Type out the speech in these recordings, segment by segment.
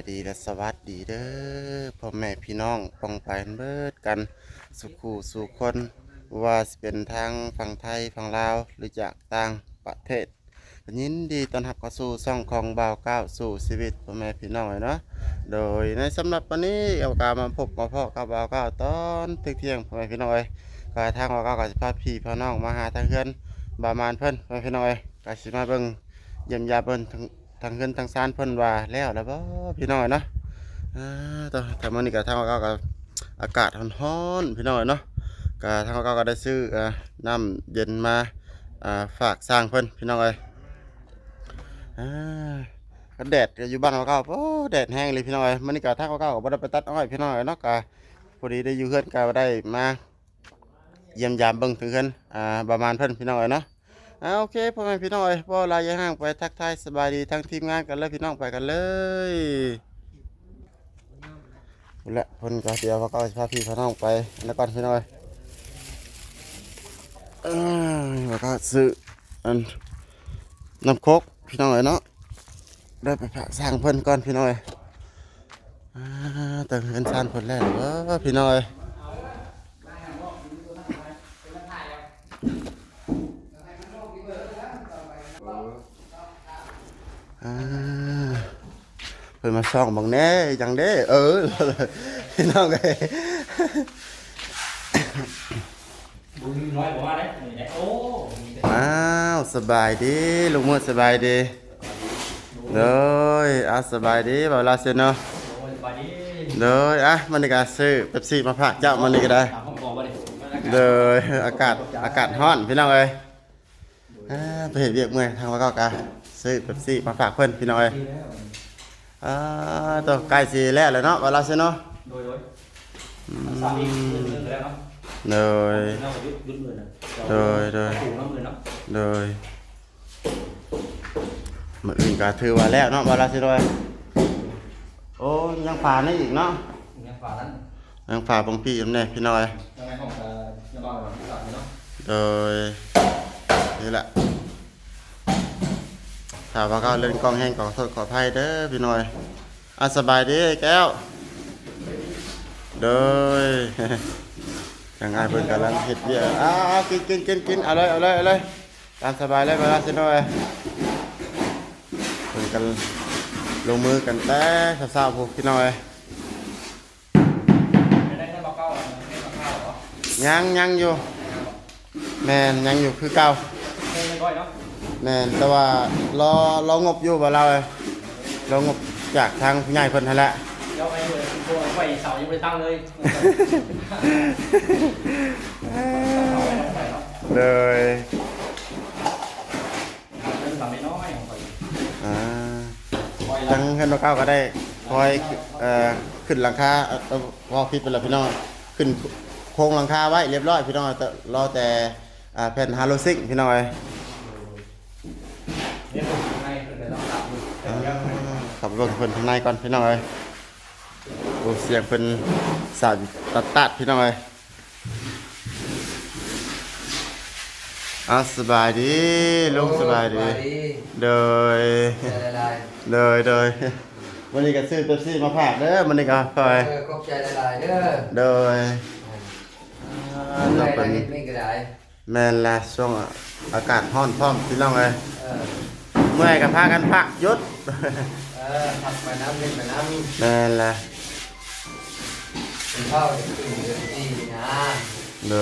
ายดีและสวัสดีเด้อพ่อแม่พี่น้องปองไปเบิดกันสุขูสู่คนว่าเป็นทางฝั่งไทยฝั่งลาวหรือจากต่างประเทศยินดีต้อนรับเข้าสู่ช่องของบ่าวก้าวสู่ชีวิตพ่อแม่พี่น้องเนาะโดยในสำหรับวันนี้เอาการมาพบมาพ่อกับบ่าวก้าวตอนเที่ยงพ่อแม่พี่น้องเอ้ยก็ทางบ่าวก้าวก็สิพาพี่พี่น้องมาหาทางเพื่อนบามานเพิ่อนพ่อแม่พี่น้องเอ้ยก็สิมาเบิ่งเยี่ยมยาเพิ่นทั้ง ทางเงินทางซานเพิ่นว่าแล้วแล้วบ่พี่น้อยเนาะอ่าต่อแต่มื้อนี้ก็ทางเราก็อากาศร้อนๆพี่น้อยเนาะก็ทางเราก็ได้ซื้ออ่อน้ำเย็นมาอ่าฝากสร้างเพิ่นพี่น้องเอ้ยอ่าก็แดดอยู่บ้านเราก็โอ้แดดแห้งเลยพี่น้องเอ้ยมื้อนี้ก็ทางเราก็บ่ได้ไปตัดอ้อยพี่น้องเอ้ยเนาะก็พอดีได้อยู่เฮือนก็ได้มาเยี่ยมยามเบิ่งถึงเฮือนอ่าประมาณเพิ่นพี่น้องเอ้ยเนาะ อาโอเคพ่อแม่พี่น้องเอ้ยพ่อลายยายห้างไปทักทายสบายดีทั้งทีมงานกันเลยพี่น้องไปกันเลยเอาละพนก็เดี๋ยวเขาก็พาพี่พาน้องไปแล้วก่อนพี่น้องเอ้ยเอ้ยแล้วก็ซื้ออันน้ำโคกพี่น้องเอ้ยเนาะได้ไปพสร้างเพิ่นก่อนพี่น้องเอ้ยอ่าแต่เงินซานเพิ่นแล้วเว้อพี่น้องเอ้ย เพิ่นมาส่องบังแน่จังเด้เออพี่น้องเอ้ยบุญน้อยกว่าได้ได้โอ้มีแต่อ้าวสบายดีลุงมืดสบายดีเลยอะสบายดีบ่าวลาเซนเนาะเลยอะมันนี่ก็ซื้อเป๊ปซี่มาฝากเจ้ามันนี่ก็ได้เลยอากาศอากาศร้อนพี่น้องเอ้ยอ่าไปเห็นเวียกเมื่อยทางว่าก็กะ ซื้อเป๊ปซี่มาฝากเพิ่นพี่น้องเอ้ยอ่าตัวใกล้สิแล้วแหละเนาะบ่าวลาเซนเนาะโดยโดยสามีเงินเงินแล้วเนาะเลยเนาะยุดยุดเงินนะโดยโดย ถูกน้ำเงินเนาะเลยมืออื่นก็ถือว่าแล้วเนาะบาลาสิโดยโอ้ยังฝ่านี่อีกเนาะยังฝ่านั้นยังฝ่าบางพี่ยังไงพี่น้อยยังไงห้องจะยังบ้าหลังหลังเนาะ โดยนี่แหละ ถ้าว่าก็เล่นกล้องแห้งขอโทษขออภัยเด้อพี่น้อยอะสบายดีแก้วโดยยังไงเพิ่นกำลังเฮ็ดเวียอ้าวกินกินกินกินเอาเลยเอาเลยเอาเลยตามสบายเลยบาลาสิโดยเพิ่นกันลงมือกันแต่เช้าๆพวกพี่น้อยยังยังอยู่แม่นยังอยู่คือเก่า เงินไม่ก้อยเนาะแม่นแต่ว่ารอรองบอยู่บ่เราเลยรองบจากทางผู้ใหญ่เพิ่นนั่นแหละ เดี๋ยวไปเลยตัวไปเสายังไม่ได้ตั้งเลยเเลยงินแบบไม่น้อยของไปอ่าก้อยทางเพิ่นว่าเก่าก็ได้คอยเอ่อขึ้นหลังคาเอาเอาวอลพิษไปแล้วพี่น้องขึ้นโครงหลังคาไว้เรียบร้อยพี่น้องแต่รอแต่อ่าแผ่นฮาโลซิงพี่น้องเอ้ยเนี่ยผมยังไงเพิ่นเลยต้องตามดูแต่ยังไม่ ขับรถเพิ่นข้างในก่อนพี่น้องเอ้ยโอ้เสียงเพิ่นสาดตัดตัดพี่น้องเอ้ยอะสบายดีลุงสบายดีโดยโดยโดยวันนี้ก็ซื้อเป๊ปซี่มาฝากเด้อวันนี้ก็คอยเออขอบใจหลายๆเด้อโดยอ่าเหนื่เราอยเป็นนิดนึงก็ได้แม่นละช่วงอากาศร้อนพร้อมพี่น้องเอ้ยเออเมื่อยก็พากันพักหยุดเออผักมาน้ำเล่นมาน้ำแม่นละเป็นข้าวเด็กตื่นเดือนสี่นะโด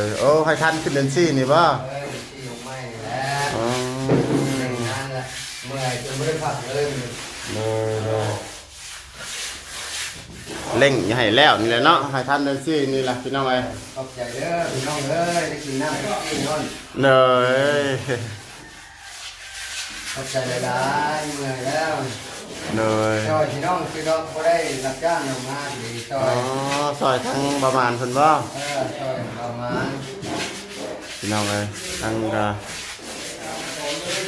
ยโอ้ให้ทันขึ้นเดือนสี่นี่บ่เออเดือนสี่ของไม่นี่แหละอ๋อเล่นงานละเมื่อยจนไม่ได้พักเลยเลยเลยเร่งอย่าให้แล้วนี่แหละเนาะให้ทันเดือนสี่นี่แหละพี่น้องเอ้ยขอบใจเด้อพี่น้องเอ้ยได้กินน้ำได้กินนอนเลยขอบใจหลายๆเมื่อยแล้ว เลยจอยพี่น้องคือเราก็ได้รับจ้างทำงานดีจออ๋อยซอยทั้งประมาณเพิ่นบ่เออจอยประมาณพี่น้องเอ้ยทั้งก็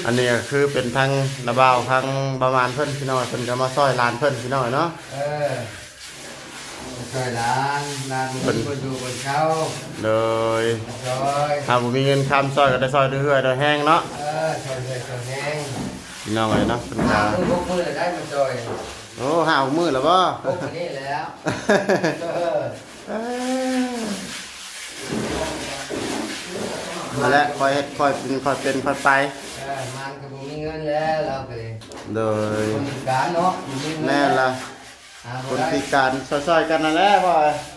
อันนี้ก็คือเป็นทั้งระบาวทั้งประมาณเพิ่นพี่น้องเพิ่นก็มาซอยลานเพิ่นพี่น้องเนาะเออจอยร้านร้านคนคนดูคนเช่าเลยจอยถ้าบ่มีเงินค้ำซอยก็ได้ซอยเรื่อยๆโดยแห้งเนาะเออจอยเลยจอยแห้ง พี่น้องเอ้ยเนาะเพิ่นหาก็มือพกมือได้มันจอยโอ้ห่าวมือแล้วบ่โอ้คนนี้แล้วเออเอ้ยมาแล้วคอยเฮ็ดคอยเป็นคอยเป็นคอยไปเออมันก็บ่มีเงินแล้วเราก็เลยโดยคนพิการเนาะบ่มีเงินแม่ล่ะหาคบ่นได้พิการซอยๆกันนั่นแหละพ่อ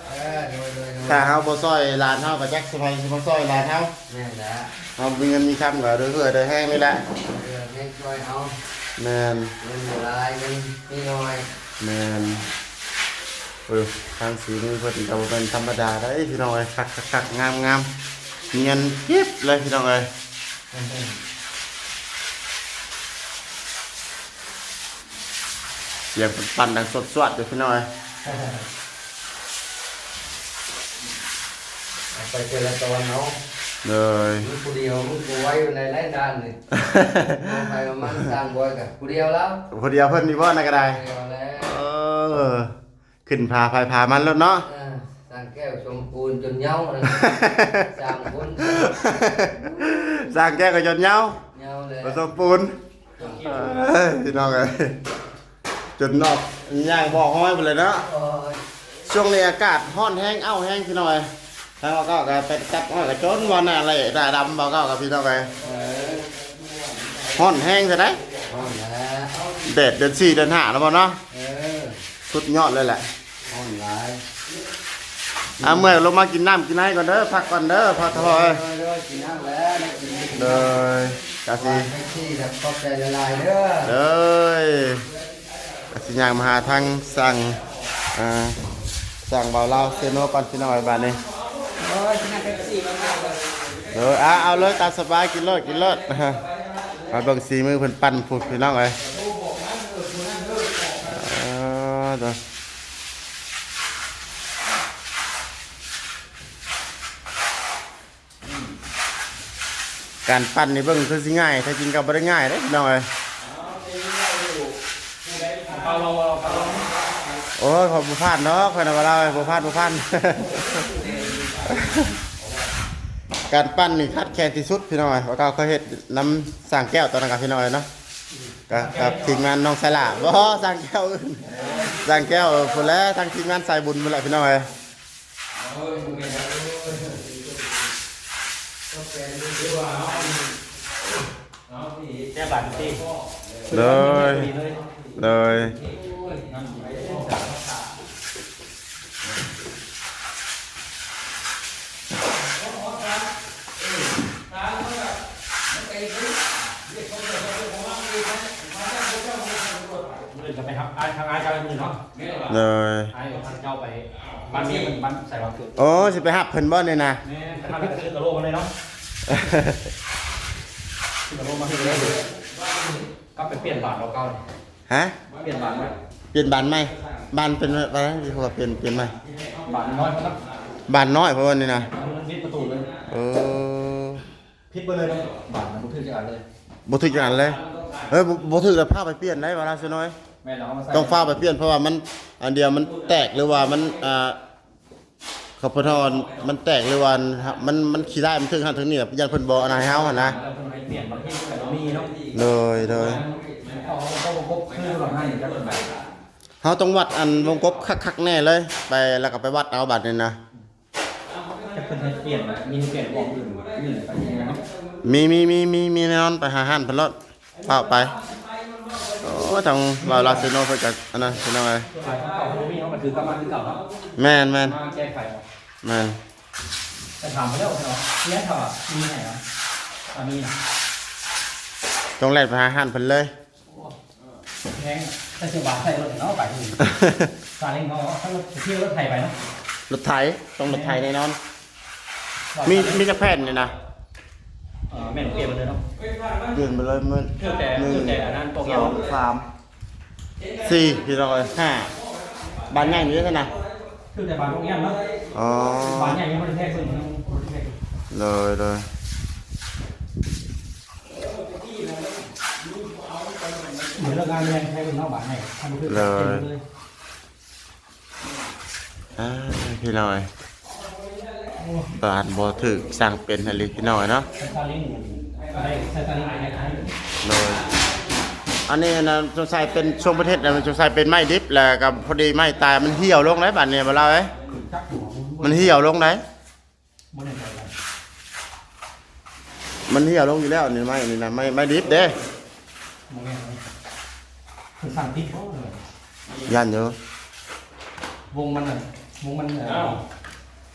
เออโดยโดยโดยถ้าเฮาบ่ซอยหลานเฮาก็จักสิไปสิมาซอยหลานเฮาแม่นแหละเฮามีเงินมีคำก็เด้อเหือได้แห้งนี่แหละ เออแม่ช่วยเอาแม่นเงินบ่หลายเงินนิดหน่อยแม่นเออทางสีมือเพิ่นก็บ่เป็นธรรมดาได้พี่น้องเอ้ยคักๆๆงามๆเนียนกิ๊บเลยพี่น้องเอ้ยเสียงปั่นๆดังสดๆอยู่พี่น้องเอ้ยเอาไปเจอละตอนเนาะ เลยมึงผู้เดียวมึงกูไว้อยู่ในไร่ด้านนี่เอาไปประมาณสร้างบ่อยกับผู้เดียวแล้วคนเดียวเพิ่นมีบ่นะก็ได้ ผู้เดียวแล้วเออ ขึ้นพาพายพามันแล้วเนาะ เออสร้างแก้วชมพูนจนเหย้าเลยสร้างคนสร้างแก้วก็จนเหย้าเหย้าเลยผสมปูนเอ้ยพี่น้องเอ้ยจนนอกย่างบ่อห้อยไปเลยเนาะ โอ้ยช่วงนี้อากาศร้อนแห้งเอ้าแห้งพี่น้องเอ้ย ทางเราก็ก็ไปจับห้อยกับโจนวันน่ะอะไรตาดำบ่ก็กับพี่น้องเอ้ยเออร้อนแห้งซะได้ห้อนแล้วแดดเดือน4เดือน5แล้วบ่เนาะเออสุดยอดเลยแหละห้อนหลายอะเมื่อลงมากินน้ำกินไหนก่อนเด้อพักก่อนเด้อพอทอเอเอ้อยเด้อกินน้ำแล้วได้กินเลยกะสิสิแท็กซี่แบบขอบใจละลายเด้อเลยกะสิย่างมาหาทางสั่งอ่าสั่งเบาเล่าเซโนก่อนพี่น้อยบาดนี้ โอ้ยนน้ำแท็กซี่มาเลยเอออะเอาเลยตามสบายกินเลยกินเลยมาเบิ่งสีมือเพิ่นปั่นพูดพี่น้องเอ้ยเออเด้อการปั่นนี่เบิ่งคือสิง่าย ถ้าจริงก็บ่ได้ง่ายเด้อพี่น้องเอ้ยเอาลงเอาเอาลงโอ้ยขอบุพลาดเนาะคอยนำมาเล่าให้บุพลาดบุพลาด การปั้นนี่คัดแคนที่สุดพี่น้อยว่าเขาเคยเฮ็ดน้ำสร้างแก้วตอนนั้นกับพี่น้อยเนาะกับกับทีมงานน้องสลาบ่สร้างแก้วอื่นสร้างแก้วพุ่นแล้วทางทีมงานสายบุญพุ่นแหละพี่น้อยแค่บาทที่เลยเลย มื อจะไอายทางอายเจ้ามือเนาะเลยอายทางเจ้าไปบ้านนี้มันบ้านใส่วัดคือโอ้สิไปหับเพิ่นบ่นี่นะแม่ทำให้คือตะโลมาเลยเนาะคือตะโลมาให้เลยก็ไปเปลี่ยนบาทเราเก่าเลยฮะเปลี่ยนบาทไหมเปลี่ยนบานใหมบานเป็นอะไรที่เขาเปลี่ยนเปลี่ยนใหม่บาทน้อยเขาต้องบานน้อยเพราะว่านี่นะนพิษประตูเลยเออพิษไปเลยบาทมันทึกจะอ่านเลยบ่ถึกอย่างเลยเฮ้ยบ่บ่ถึกแล้วพาไปเปลี่ยนได้เวลาซะน้อย ม่เรามาใส่ต้องฟ้าไปเปลี่ยนเพราะว่ามันอันเดียวมันแตกหรือว่ามันอ่าขับพทอนมันแตกหรือว่ามันมันขี้ได้มันถึงหันถึงนี่ยันเพิ่นบ่อันให้เฮาหั่นนะแล้วคนให้เปลี่ยนบางที่แต่มีเนาะเลยเลยเขาเขาครบคือหลังให้จะเป็นแบบเฮาต้องวัดอันวงกบคักๆแน่เลย ไปแล้วก็ไปวัดเอาบัดนี่นะจะเป็นให้เปลี่ยนมีเปลี่ยนบอกอื่นอื่นไปยังไงเนาะมีมีมีมีมีแน่นอนไปหาห้านเพิ่นรถเฝ้าไปโอ้ ทางเราลาซิโนเพิ่นก็อันนั้นพี่น้องเอ้ยขายของเก่าเขามีเขามาถือกลับมาคือเก่าครับแม่นแม่นมาแก้ไขแม่นแต่ถามเขาแล้วเนาะเนี่ยเขาอะมีไหนอะอะมีนะต้องแล่นไปหาห้านเพิ่นเลย แพงใส่เสื้อบาทใส่รถเนาะไปถึงซาเล้งเขาถ้ารถเที่ยวรถไทยไปเนาะรถไถต้องรถไถแน่นอน มีมีจักแผ่นนี่นะ เออแม่นเปลี่ยนมาเลยเนาะเปลี่ยนไปเลยมันเพื่อแต่หนึ่งเพื่อแต่อันนั้นโปรแกรสอมงสามสี่พี่น้อยห้าบานใหญ่นี้เท่านะเพื่อแต่บานพวกนี้เนาะอ๋อบานใหญ่ยังไม่ได้แท้ซึ่งเลยเลยเหมือนเรื่องงานเรียนใช้เป็นนอกบานให้ทำเพื่อเลยอ่าพี่น้อย บานบ่ถึกสั่งเป็นอะไรพี่น้อยเนาะใช้ซาเล้งอะไรใช้ซาเล้งอะไรเลยอันนี้นะสงสัยเป็นช่วงประเทศนะมันสงสัยเป็นไม้ดิบแล้วกับพอดีไม้ตายมันเหี่ยวลงไหนบัดนี้บ่เล่าเอ้ยจักหัวมึงมันเหี่ยวลงไหนบ่ได้ใจกันมันเหี่ยวลงอยู่แล้วนี่ไม้นี่นะไม้ไม้ดิบเด้บ่แม่นเลยคือสั่งติ๊กเขาเลยยันอยู่วงมันน่ะวงมันเอ่อ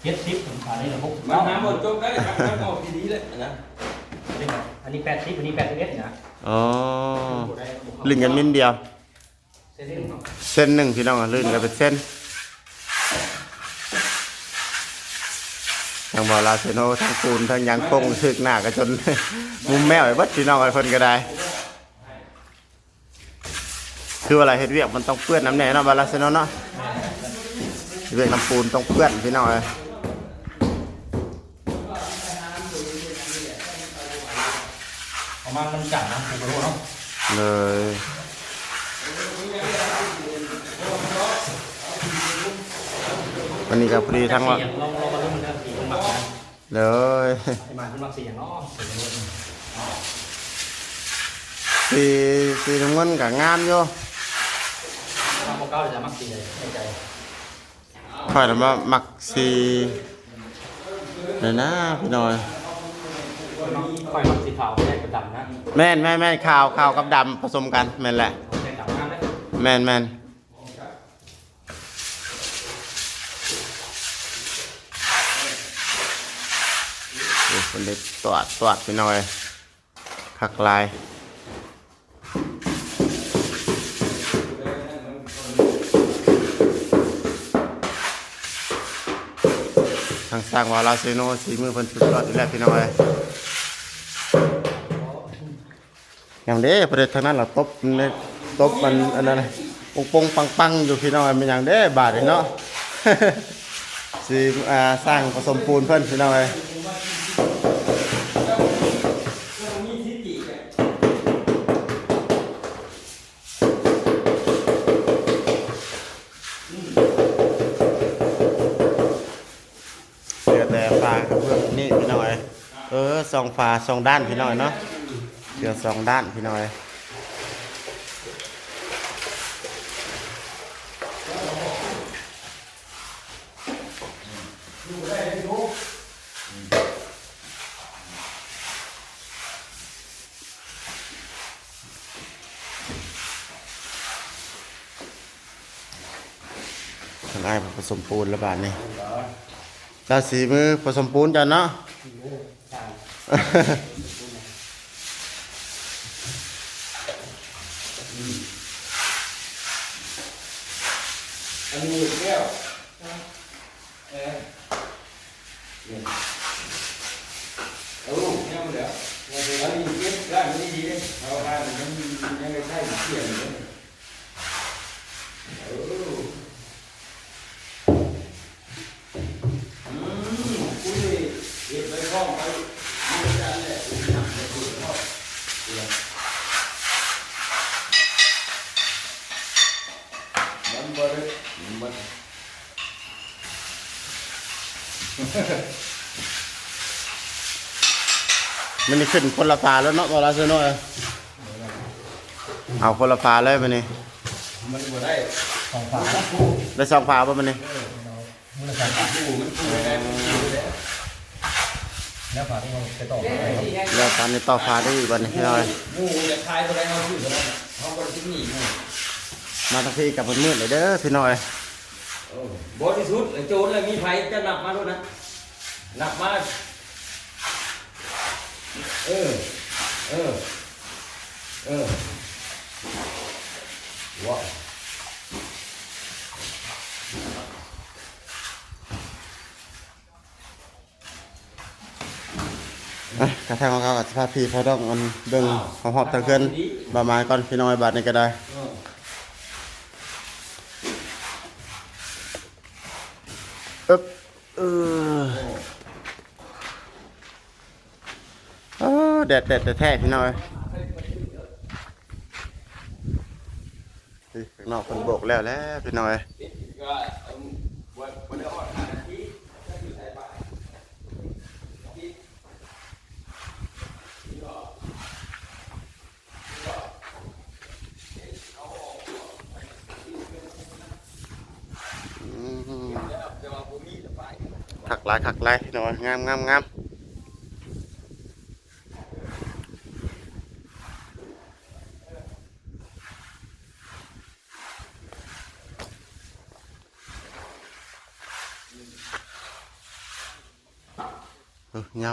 เจ็ดสิบผมขายได้ละหกมันน้ำหมดจบได้ครับมันออกทีนี้เลยนะอันนี้แปดสิบอันนี้แปดสิบเอ็ดนะอ๋อลื่นกันมินเดียว เส้นเส้นเนาะเส้นหนึ่งพี่น้องอะลื่นกันเป็นเส้นทางบอลาเซโนทั้งปูนทั้งยางโป้งถึกหน้ากันจน มุมแมวไอ้บัดพี่น้องไอ้คนก็ได้ คืออะไรเฮ็ดเวียกมันต้องเปื้อนน้ำแหน่เนาะบาลาเซโนเนาะเฮ็ดเวียกน้ำปูนต้องเปื้อนพี่น้องเอ้ ย ประมาณมันจัดนะผมก็รู้เนาะ เลยวันนี้ก็พอดีทั้งว่า เสียงเราเรามาลุ้นกันสีมันหมักนะ เลย ไอ้มาขึ้นมาเสียงเนาะเสียงรถ สีสีน้ำเงินกับงามอยู่ มาโมเก้าจะมักสีเลยในใจ ค่อยแล้วมาหมักสีเดี๋ยวนะพี่น้อย ค่อยมักสีขาวแยกกับดำนะแม่นแม่นแม่นขาวขาวกับดำผสมกันแม่นแหละ แยกดำน้ำได้แม่นแม่นโอ้คนเด็กตวดตวดพี่น้อยคักลาย ทางสร้างวาลาเซโนสีมือเพิ่นสุดยอดอยู่แล้วพี่น้อย อย่างเด้ประเด็นทางนั้นเราตบมันเลยตบมันอันนั้นน่ะปงปงปังปังอยู่พี่น้อยเป็นอย่างเด้บาดเนาะสีอ่าสร้างผสมปูนเพิ่นพี่น้อยเหลือแต่ฝากับเพื่อนนี่พี่น้อยเออสองฝาสองด้านพี่น้อยเนาะ ลือสองด้านพี่น้อยทางไอ้ายผสมปูนระบาดนี่ตาสีมือผสมปูนจ้ะเนาะ อันนี้แก้วเออเอาลูกเนี่ยมาเดี๋ยวอันนี้เก็บได้ไม่ดีเลยเอาทานมันยังไม่ใช่เขียนเลยเอออืมกูนี่เก็บไปห้องไปไม่ได้แหละหนักเลยคุณพ่อมันบ่ได้มัน มันนี่ขึ้นคนละฝาแล้วเนาะบอลาเซโนเอ้ยเอาคนละฝาเลยมันนี่มันบ่ได้สองฝาได้สองฝาป่ะมันนี่มือสั่นกูมันกูไม่ได้มันกูไม่ได้แล้วฝาที่เราไปต่อแล้วตอนนี้ต่อฝาได้อีกวันนี้พี่น้อยหมูจะขายตัวไหนเอาชื่อตัวนั้นเขาก็ทิ้งหนีหมูมาทักพี่กับเพิ่นมืดเลยเด้อพี่น้อยเออบอที่สุดไอ้โจรเลยมีไผจะหนับมาด้วยนะ หนับมาเออ เออ เออว้าอะกระทั่งของเขากับสภาพพี่พอต้องมันเบิ่งหอมหอบตะเกินบาไม้ก่อนพี่น้อยบาดนี้ก็ได้เอออึ๊บเออ แดดแดดแท้พี่น้อยข้างนอกคนโบกแล้วแล้วพี่น้อยถักลายถักลายพี่น้อยงามงามงาม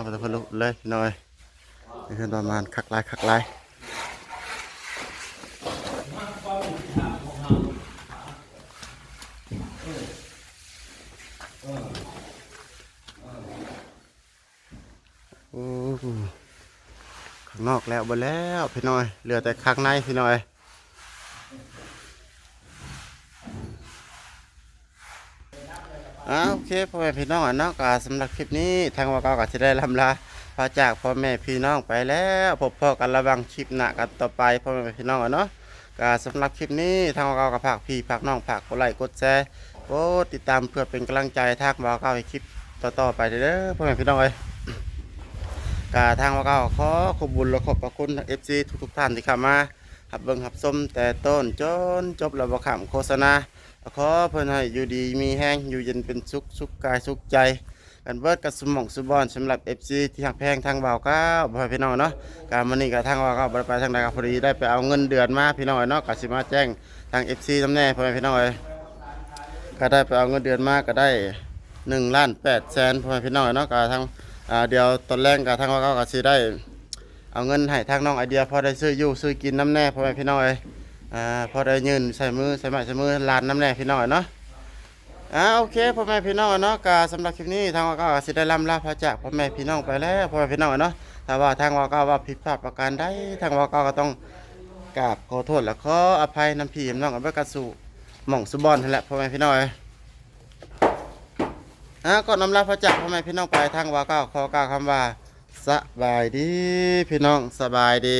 าวไปแล้วพะลุเลยพี่น้อยนี่คือประมาณคักหลายคักหลายโอ้ข้างนอกแล้วบ่แล้วพี่น้อยเหลือแต่ข้างในพี่น้อยอ้าวโอ เคพ่อแม่พี่น้องอะเนาะก็สำหรับคลิปนี้ทางวากาก็จะได้ลำลาพาจากพ่อแม่พี่น้องไปแล้วพบพ่อกันระวังคลิปหน้ากันต่อไปพ่อแม่พี่น้องอะเนาะก็สำหรับคลิปนี้ทางวากาก็ฝากพี่ฝากน้องฝากกดไลค์กดแชร์กดติดตามเพื่อเป็นกำลังใจทางวากาให้คลิปต่อๆไปเด้อพ่อแม่พี่น้องเอ้ยกาทางวาก้าขอขอบคุญและขอบพระคุณทางเอฟซีทุกๆท่านที่เข้ามา หับเบิ่งหับส้มแต่ต้นจนจบระบบขำโฆษณาขอเพิ่นให้อยู่ดีมีแห้งอยู่เย็นเป็นสุขสุขกายสุขใจ กันเบิดกับสมองสุบอนสำหรับ FC ที่หักแพงทางเบาเก้าบ่ให้พี่น้องเนาะการมื้อนี้ก็ทางบ่าเก้าบ่ได้ไปทางใดก็พอดีได้ไปเอาเงินเดือนมาพี่น้องเนาะก็สิมาแจ้งทาง FC นำแน่พ่อแม่พี่น้องเอ้ยก็ได้ไปเอาเงินเดือนมาก็ได้1ล้าน8แสนพ่อแม่พี่น้องเนาะก็ทางอ่าเดี๋ยวตอนแรกกับทางว่าเขาก็สิได้ เอาเงินให้ทางน้องไอเดียพอได้ซื้ออยู่ซื้อกินน้ำแน่พ่อแม่พี่น้องเอ้ยอ่าพอได้ยืนใส่มือใส่ไม้ใส่มือลานน้ำแน่พี่น้องเนาะอ่าโอเคพ่อแม่พี่น้องเนาะก็สำหรับคลิปนี้ทางว่าก็สิได้ลำลาพระจากพ่อแม่พี่น้องไปแล้วพ่อแม่พี่น้องเนาะถ้าว่าทางว่าก็ว่าผิดพลาดประการใดทางว่าก็ก็ต้องกราบขอโทษและขออภัยน้ำพี่น้องเอาไว้กระสู่หม่องสุบอนนั่นแหละพ่อแม่พี่น้องเอ้ยอะก็นำลาพระจักพ่อแม่พี่น้องไปทางว่าก้าขอกล่าวคำว่า สบายดีพี่น้องสบายดี